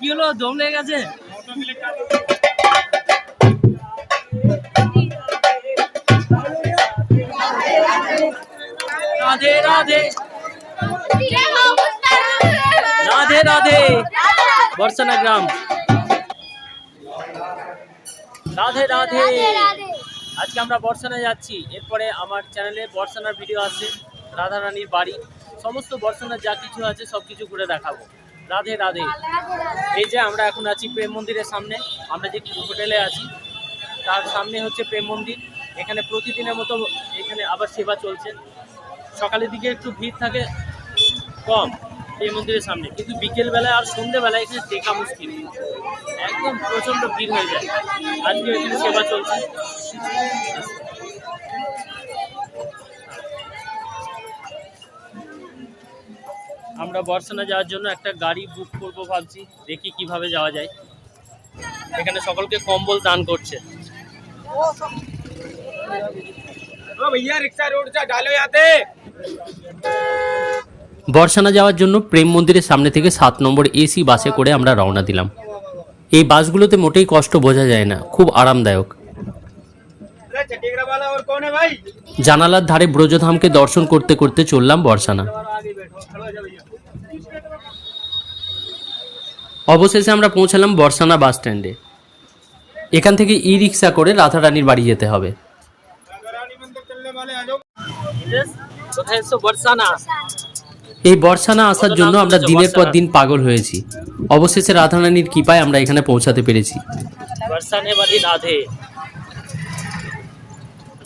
কি হলো? দম লেগে গেছে? রাধে রাধে। রাধে রাধে। বর্ষনা গ্রাম। রাধে রাধে। আজকে আমরা বর্ষানা যাচ্ছি। এরপরে আমার চ্যানেলে বর্ষানার ভিডিও আসছে রাধা রানীর বাড়ি। সমস্ত বর্ষানার যা কিছু আছে সব কিছু ঘুরে দেখাবো। রাধে রাধে। এই যে আমরা এখন আছি প্রেম মন্দিরের সামনে, আমরা যে হোটেলে আছি, তার সামনে হচ্ছে প্রেম মন্দির। এখানে প্রতিদিনের মতো এখানে আবার সেবা চলছে। সকালের দিকে একটু ভিড় থাকে, কম প্রেম মন্দিরের সামনে। কিন্তু বিকেলবেলায় আর সন্ধ্যেবেলায় এখানে দেখা মুশকিল। একদম প্রচণ্ড ভিড় হয়ে যায়। আজকে এখানে সেবা চলছে। আমরা বর্ষনা যাওয়ার জন্য একটা গাড়ি বুক করব ভাবছি, দেখি কীভাবে যাওয়া যায়। এখানে সকলকে কম্বল দান করছে। বর্ষানা যাওয়ার জন্য প্রেম মন্দিরের সামনে থেকে সাত নম্বর এসি বাসে করে আমরা রওনা দিলাম। এই বাসগুলোতে মোটেই কষ্ট বোঝা যায় না, খুব আরামদায়ক। জানালার ধারে ব্রজধামকে দর্শন করতে করতে চললাম বর্ষানা। অবশেষে আমরা পৌঁছালাম বর্ষানা বাস স্ট্যান্ডে। এখান থেকে ই রিক্সা করে রাধারানীর বাড়ি যেতে হবে। এই বর্ষানা আসার জন্য আমরা দিনের পর দিন পাগল হয়েছি। অবশেষে রাধারানীর কৃপায় আমরা এখানে পৌঁছাতে পেরেছি। বর্ষানে বাড়ি রাধে।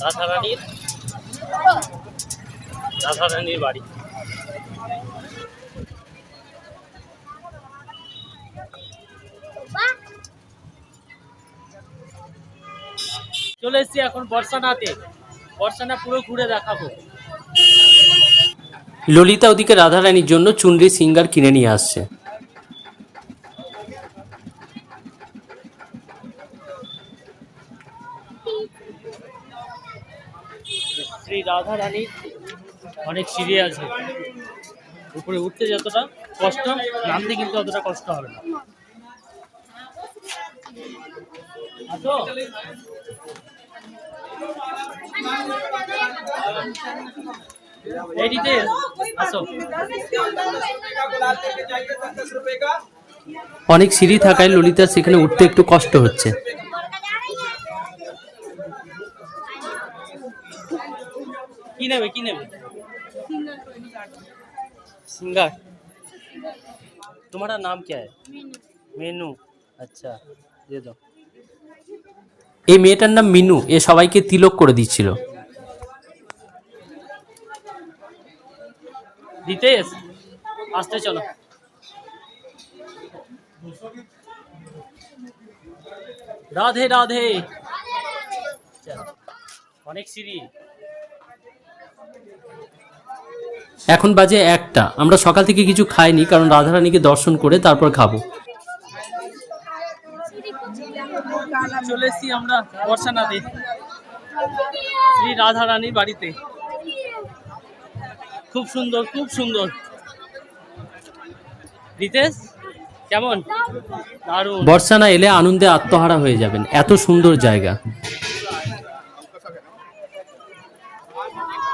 রাধারানীর রাধারানীর বাড়ি। চলে এসেছি এখন বর্ষানাতে। বর্ষানা পুরো ঘুরে দেখাবো। ললিতা ওদিকে রাধারানীর জন্য চুনরি সিঙ্গার কিনে নিয়ে আসছে। শ্রী রাধা রানী অনেক সিঁড়ি আছে উপরে উঠতে যতটা কষ্ট, নামতে কিন্তু অতটা কষ্ট হবে না। অনেক সিঁড়ি থাকায় ললিতার সেখানে উঠতে একটু কষ্ট হচ্ছে। নেবে কি নেবে सिंगर तुम्हारा नाम क्या है মেনু আচ্ছা দিয়ে দাও এই মেয়েটার নাম মিনু এ সবাইকে তিলক করে দিচ্ছিল দিতেশ আসতে চলো রাধে রাধে চলো, অনেক সিঁড়ি এখন বাজে একটা। আমরা সকাল থেকে কিছু খাইনি কারণ রাধারানীকে দর্শন করে তারপর খাব। চলে এসেছি আমরা বর্ষানাতে শ্রী বাড়িতে। খুব সুন্দর খুব সুন্দর। রিতেশ কেমন? বর্ষানা এলে আনন্দে আত্মহারা হয়ে যাবেন। এত সুন্দর জায়গা।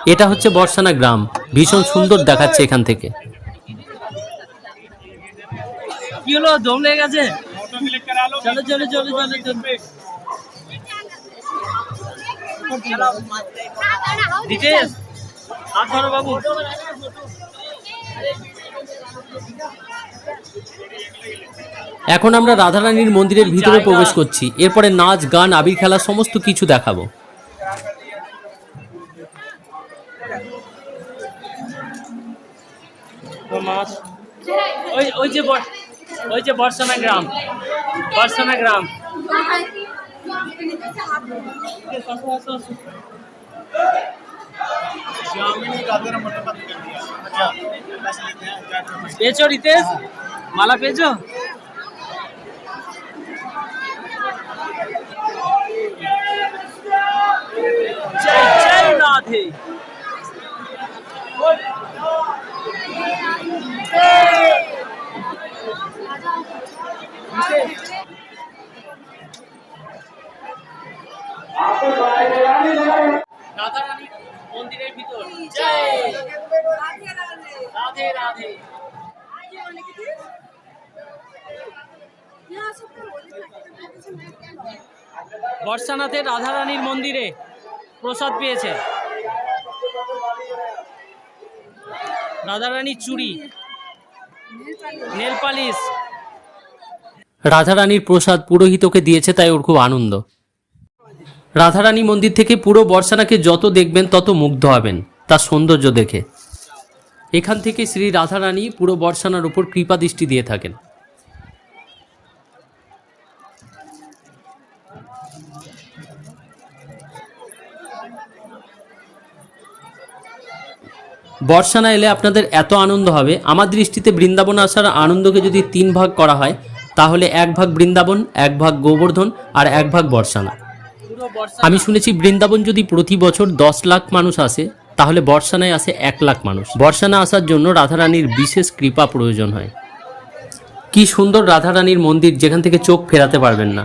এটা হচ্ছে বর্ষানা গ্রাম। ভীষণ সুন্দর দেখাচ্ছে এখান থেকে। এখন আমরা রাধারানীর মন্দিরের ভিতরে প্রবেশ করছি। এরপরে নাচ গান আবির খেলা সমস্ত কিছু দেখাবো। মাছ। ওই ওই যে ওই যে বর্ষানা গ্রাম। বর্ষানা গ্রাম। পেয়েছ রিতেশ? মালা পেয়েছ? জয় জয় রাধে। রাধে। বর্ষানাথের রাধারানীর মন্দিরে প্রসাদ পেয়েছে। রাধারানীর চুড়ি নেল পালিশ। রাধারানীর প্রসাদ পুরোহিতকে দিয়েছে তাই ওর খুব আনন্দ। রাধারানী মন্দির থেকে পুরো বর্ষানাকে যত দেখবেন, তত মুগ্ধ হবেন তার সৌন্দর্য দেখে। এখান থেকে শ্রী রাধারানী পুরো বর্ষানার উপর কৃপা দৃষ্টি দিয়ে থাকেন। বর্ষানা এলে আপনাদের এত আনন্দ হবে, আমার দৃষ্টিতে বৃন্দাবন আসার আনন্দকে যদি তিন ভাগ করা হয় তাহলে এক ভাগ বৃন্দাবন, এক ভাগ গোবর্ধন আর এক ভাগ বর্ষানা আমি শুনেছি বৃন্দাবন যদি প্রতি বছর দশ লাখ মানুষ আসে, তাহলে বর্ষানায় আসে এক লাখ মানুষ। বর্ষানা আসার জন্য রাধারানীর বিশেষ কৃপা প্রয়োজন হয়। কি সুন্দর রাধারানীর মন্দির, যেখান থেকে চোখ ফেরাতে পারবেন না।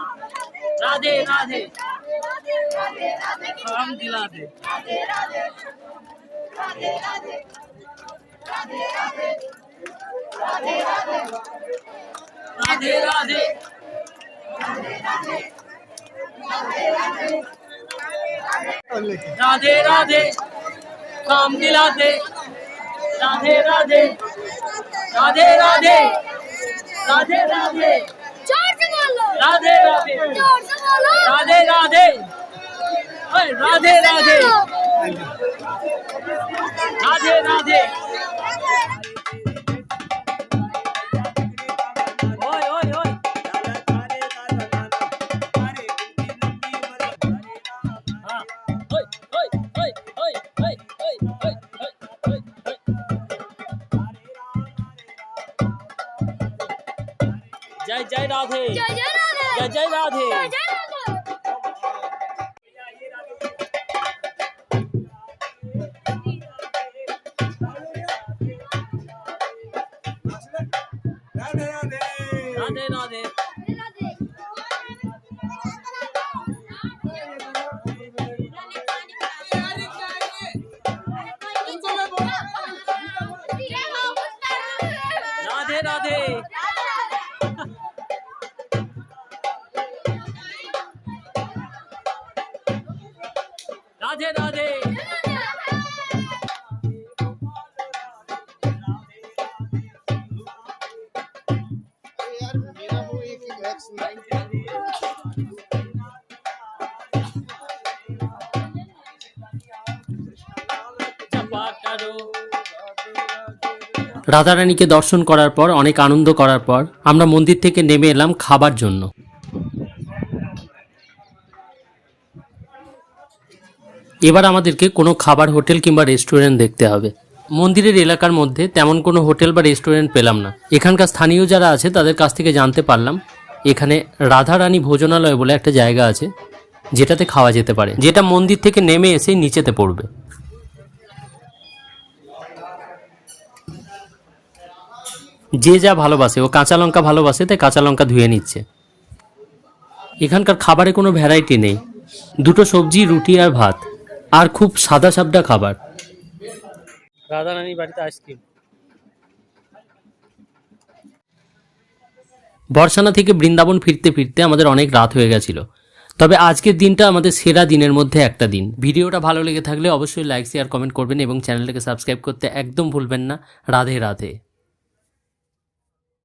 राधे राधे। राम दिला दे। राधे राधे। राधे राधे। काम दिला दे। राधे राधे। राधे राधे। राधे राधे। से बोलो राधे राधे जोर से बोलो राधे राधे ओए, राधे राधे राधे राधे ओए ओए ओए हाँ ओए ओए ओए ओए ओए ओए ओए ओए ओए जय जय राधे गया जय राधे। राधे राधे। राधे राधे। রাধারানীকে দর্শন করার পর, অনেক আনন্দ করার পর, আমরা মন্দির থেকে নেমে এলাম খাবার জন্য। এবার আমাদেরকে কোনো খাবার হোটেল কিংবা রেস্টুরেন্ট দেখতে হবে। মন্দিরের এলাকার মধ্যে তেমন কোনো হোটেল বা রেস্টুরেন্ট পেলাম না। এখানকার স্থানীয় যারা আছে, তাদের কাছ থেকে জানতে পারলাম এখানে রাধারানী ভোজনালয় বলে একটা জায়গা আছে, যেটাতে খাওয়া যেতে পারে। যেটা মন্দির থেকে নেমে এসে নিচেতে পড়বে। যে যা ভালোবাসে, ও কাঁচা লঙ্কা ভালোবাসে, তাই কাঁচা লঙ্কা ধুয়ে নিচ্ছে। এখানকার খাবারে কোনো ভ্যারাইটি নেই। দুটো সবজি, রুটি আর ভাত, আর খুব সাদা সাবডা খাবার। রাধা রানীর বাড়িতে আইসক্রিম বর্ষানা থেকে বৃন্দাবন ফিরতে ফিরতে আমাদের অনেক রাত হয়ে গেছিল। তবে আজকের দিনটা আমাদের সেরা দিনের মধ্যে একটা দিন। ভিডিওটা ভালো লেগে থাকলে অবশ্যই লাইক শেয়ার কমেন্ট করবেন এবং চ্যানেলটাকে সাবস্ক্রাইব করতে একদম ভুলবেন না। রাধে রাধে।